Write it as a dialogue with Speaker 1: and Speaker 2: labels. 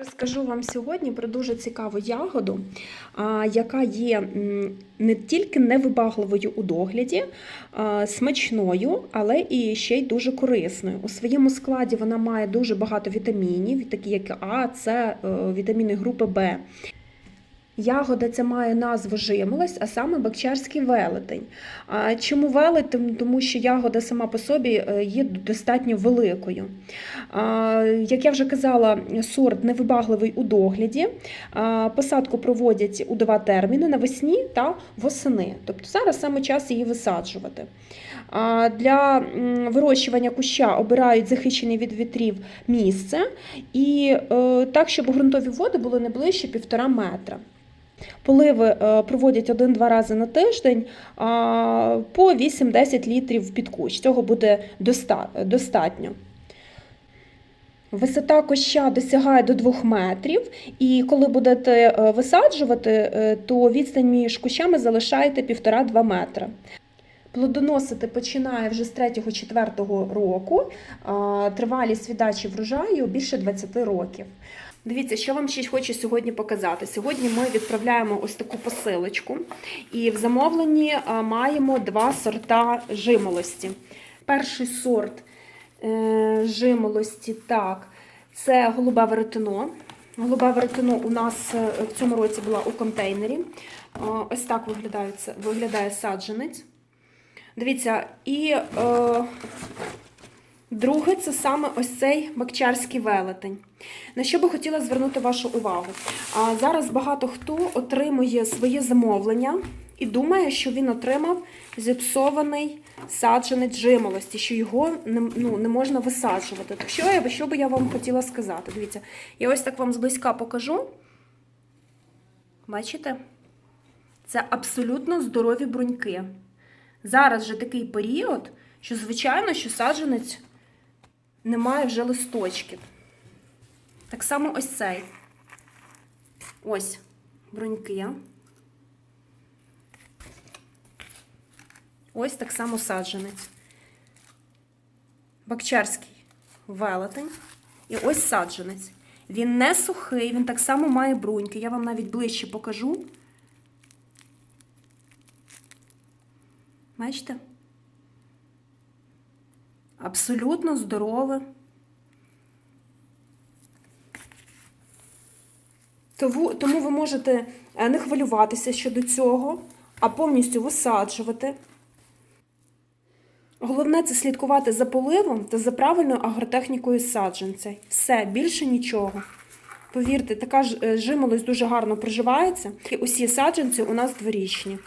Speaker 1: Розкажу вам сьогодні про дуже цікаву ягоду, яка є не тільки невибагливою у догляді, смачною, але і ще й дуже корисною. У своєму складі вона має дуже багато вітамінів, такі як А, С, е, вітаміни групи Б. Ягода ця має назву жимолость, а саме бакчарський велетень. Чому велетень? Тому що ягода сама по собі е, є достатньо великою. Як я вже казала, сорт невибагливий у догляді. Посадку проводять у два терміни навесні та восени. Тобто зараз саме час її висаджувати. Для вирощування куща обирають захищене від вітрів місце і е, так, щоб ґрунтові води були не ближче півтора метра. Поливи е, проводять один-два рази на тиждень по 8-10 літрів під кущ. Цього буде достатньо. Висота куща досягає до 2 метрів, і коли будете е, висаджувати, е, то відстань між кущами залишаєте 1,5-2 метра. Плодоносити починає вже з 3-4 року, тривалість віддачі врожаю більше 20 років. Дивіться, що вам ще хочу сьогодні показати. Сьогодні ми відправляємо ось таку посилочку, і в замовленні маємо два сорта жимолості. Перший сорт е, жимолості, так, це голубе веретено. Голубе веретено у нас е, в цьому році була у контейнері. Е, Ось так виглядає, виглядає саджанець. Дивіться, і е, друге це саме ось цей бакчарський велетень. На що би хотіла звернути вашу увагу? А зараз багато хто отримує своє замовлення і думає, що він отримав зіпсований саджанець жимолості, що його не, ну, не можна висаджувати. Так що, що би я вам хотіла сказати? Дивіться, я ось так вам зблизька покажу. Бачите? Це абсолютно здорові бруньки. Зараз же такий період, що, звичайно, що саджанець не має вже листочків. Так само ось цей. Ось бруньки. Ось так само саджанець. Бакчарський велетень. І ось саджанець. Він не сухий, він так само має бруньки. Я вам навіть ближче покажу. Бачите? Абсолютно здорове. Тому, ви можете е, не хвилюватися щодо цього, а повністю висаджувати. Головне це слідкувати за поливом та за правильною агротехнікою саджанця. Все, більше нічого. Повірте, така ж е, жимолость дуже гарно проживається. І усі саджанці у нас дворічні.